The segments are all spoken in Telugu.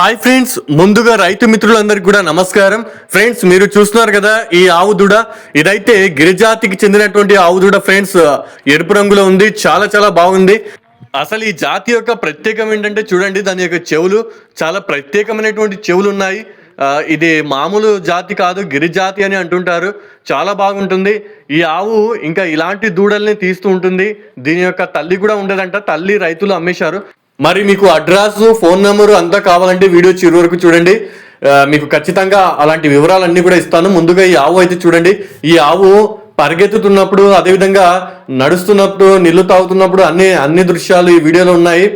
హాయ్ ఫ్రెండ్స్ ముందుగా రైతు మిత్రులందరికీ కూడా నమస్కారం. ఫ్రెండ్స్ మీరు చూస్తున్నారు కదా ఈ ఆవు దూడ ఇదైతే గిరిజాతికి చెందినటువంటి ఆవు దూడ ఫ్రెండ్స్. ఎరుపు రంగులో ఉంది చాలా చాలా బాగుంది. అసలు ఈ జాతి యొక్క ప్రత్యేకం ఏంటంటే చూడండి దాని యొక్క చెవులు చాలా ప్రత్యేకమైనటువంటి చెవులు ఉన్నాయి. ఇది మామూలు జాతి కాదు గిరిజాతి అని అంటుంటారు. చాలా బాగుంటుంది. ఈ ఆవు ఇంకా ఇలాంటి దూడల్ని తీస్తూ ఉంటుంది. దీని యొక్క తల్లి కూడా ఉండదంట తల్లి రైతులు అమ్మేశారు. మరి మీకు అడ్రస్ ఫోన్ నెంబర్ అంతా కావాలంటే వీడియో చివరి వరకు చూడండి. మీకు ఖచ్చితంగా అలాంటి వివరాలన్నీ కూడా ఇస్తాను. ముందుగా ఈ ఆవు అయితే చూడండి. ఈ ఆవు పరిగెత్తుతున్నప్పుడు అదేవిధంగా నడుస్తున్నప్పుడు నిల్లు తాగుతున్నప్పుడు అన్ని అన్ని దృశ్యాలు ఈ వీడియోలో ఉన్నాయి.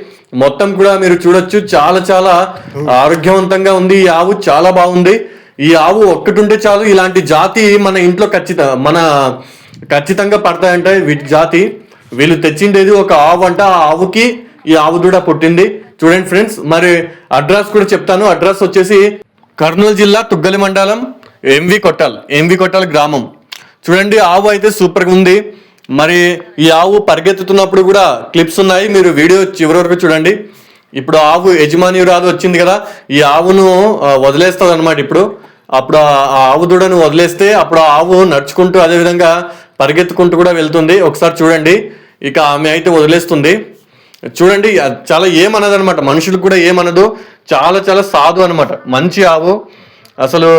మొత్తం కూడా మీరు చూడొచ్చు. చాలా చాలా ఆరోగ్యవంతంగా ఉంది ఈ ఆవు. చాలా బాగుంది. ఈ ఆవు ఒక్కటి ఉంటే చాలు. ఇలాంటి జాతి మన ఇంట్లో ఖచ్చిత మన ఖచ్చితంగా పడతాయంటే వీటి జాతి. వీళ్ళు తెచ్చిండేది ఒక ఆవు అంట. ఆ ఆవుకి ఈ ఆవు దూడ పుట్టింది. చూడండి ఫ్రెండ్స్ మరి అడ్రస్ కూడా చెప్తాను. అడ్రస్ వచ్చేసి కర్నూలు జిల్లా తుగ్గలి మండలం ఎంవి కొట్టాల్ ఎంవి కొట్టాల్ గ్రామం. చూడండి ఆవు అయితే సూపర్గా ఉంది. మరి ఈ ఆవు పరిగెత్తుతున్నప్పుడు కూడా క్లిప్స్ ఉన్నాయి. మీరు వీడియో చివరి వరకు చూడండి. ఇప్పుడు ఆవు యజమానిరాలు వచ్చింది కదా ఈ ఆవును వదిలేస్తుంది అనమాట ఇప్పుడు. అప్పుడు ఆ ఆవు దూడను వదిలేస్తే అప్పుడు ఆ ఆవు నడుచుకుంటూ అదేవిధంగా పరిగెత్తుకుంటూ కూడా వెళ్తుంది. ఒకసారి చూడండి. ఇక ఆమె అయితే వదిలేస్తుంది. చూడండి చాలా ఏమనదు అనమాట మనుషులకు కూడా ఏమనదు. చాలా చాలా సాధు అనమాట మంచి ఆవు. అసలు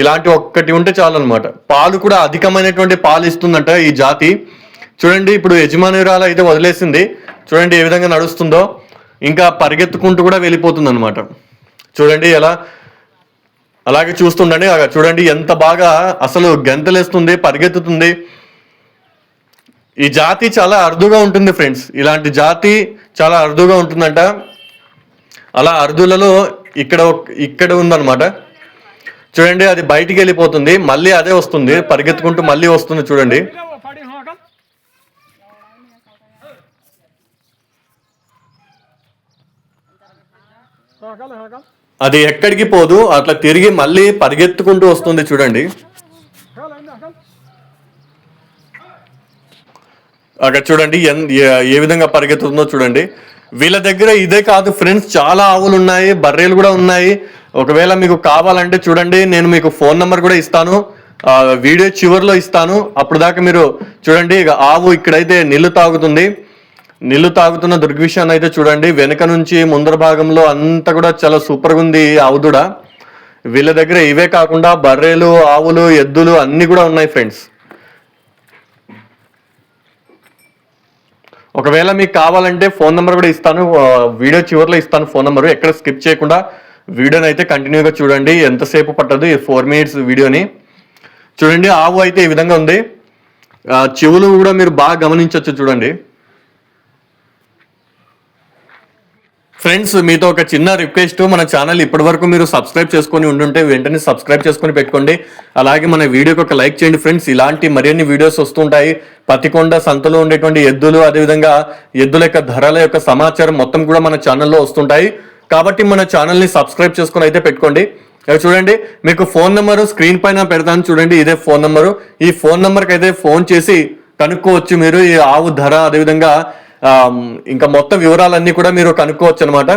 ఇలాంటి ఒక్కటి ఉంటే చాలు అనమాట పాలు కూడా అధికమైనటువంటి పాలు ఇస్తుందంట ఈ జాతి. చూడండి ఇప్పుడు యజమానురాలు అయితే వదిలేసింది. చూడండి ఏ విధంగా నడుస్తుందో. ఇంకా పరిగెత్తుకుంటూ కూడా వెళ్ళిపోతుంది అనమాట చూడండి ఎలా అలాగే చూస్తుండండి. అలా చూడండి ఎంత బాగా అసలు గంతలేస్తుంది పరిగెత్తుతుంది. ఈ జాతి చాలా అరుదుగా ఉంటుంది ఫ్రెండ్స్ ఇలాంటి జాతి చాలా అరుదుగా ఉంటుందంట. అలా అరుదులలో ఇక్కడ ఇక్కడ ఉందన్నమాట. చూడండి అది బయటికి వెళ్ళిపోతుంది. మళ్ళీ అదే వస్తుంది. పరిగెత్తుకుంటూ మళ్ళీ వస్తుంది చూడండి. అది ఎక్కడికి పోదు. అట్లా తిరిగి మళ్ళీ పరిగెత్తుకుంటూ వస్తుంది చూడండి. అక్కడ చూడండి ఎన్- ఏ- విధంగా పరిగెత్తుతుందో చూడండి. వీళ్ళ దగ్గర ఇదే కాదు ఫ్రెండ్స్ చాలా ఆవులు ఉన్నాయి బర్రెలు కూడా ఉన్నాయి. ఒకవేళ మీకు కావాలంటే చూడండి నేను మీకు ఫోన్ నెంబర్ కూడా ఇస్తాను. వీడియో చివరిలో ఇస్తాను. అప్పుడు దాకా మీరు చూడండి ఇక ఆవు ఇక్కడైతే నీళ్ళు తాగుతుంది. నీళ్ళు తాగుతున్న దృగ్విషయాన్ని అయితే చూడండి. వెనక నుంచి ముందర భాగంలో అంతా కూడా చాలా సూపర్గా ఉంది ఆవుదుడ ఆవు దూడ. వీళ్ళ దగ్గర ఇవే కాకుండా బర్రెలు ఆవులు ఎద్దులు అన్నీ కూడా ఉన్నాయి ఫ్రెండ్స్. ఒకవేళ మీకు కావాలంటే ఫోన్ నెంబర్ కూడా ఇస్తాను. వీడియో చివరిలో ఇస్తాను ఫోన్ నెంబర్. ఎక్కడ స్కిప్ చేయకుండా వీడియోని అయితే కంటిన్యూగా చూడండి. ఎంతసేపు పట్టదు ఈ ఫోర్ మినిట్స్ వీడియోని. చూడండి ఆవు అయితే ఈ విధంగా ఉంది. చెవులు కూడా మీరు బాగా గమనించవచ్చు చూడండి. ఫ్రెండ్స్ మీతో ఒక చిన్న రిక్వెస్ట్ మన ఛానల్ ఇప్పటి వరకు మీరు సబ్స్క్రైబ్ చేసుకొని ఉంటుంటే వెంటనే సబ్స్క్రైబ్ చేసుకొని పెట్టుకోండి. అలాగే మన వీడియోకి ఒక లైక్ చేయండి ఫ్రెండ్స్ ఇలాంటి మరిన్ని వీడియోస్ వస్తుంటాయి. పతికొండ సంతలో ఉండేటువంటి ఎద్దులు అదేవిధంగా ఎద్దుల యొక్క ధరల యొక్క సమాచారం మొత్తం కూడా మన ఛానల్లో వస్తుంటాయి. కాబట్టి మన ఛానల్ని సబ్స్క్రైబ్ చేసుకుని అయితే పెట్టుకోండి. చూడండి మీకు ఫోన్ నెంబరు స్క్రీన్ పైన పెడతాను చూడండి ఇదే ఫోన్ నెంబరు ఈ ఫోన్ నెంబర్కి అయితే ఫోన్ చేసి కనుక్కోవచ్చు మీరు. ఈ ఆవు ధర అదేవిధంగా ఇంకా మొత్తం వివరాలన్నీ కూడా మీరు కనుక్కోవచ్చు అనమాట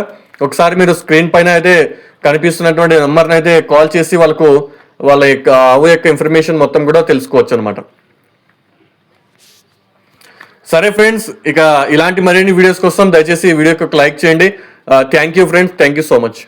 ఒకసారి మీరు స్క్రీన్ పైన అయితే కనిపిస్తున్నటువంటి నెంబర్ని అయితే కాల్ చేసి వాళ్ళకు వాళ్ళ యొక్క ఆవు యొక్క ఇన్ఫర్మేషన్ మొత్తం కూడా తెలుసుకోవచ్చు అనమాట సరే ఫ్రెండ్స్ ఇక ఇలాంటి మరిన్ని వీడియోస్ కోసం దయచేసి ఈ వీడియోకి ఒక లైక్ చేయండి. Thank you friends thank you so much.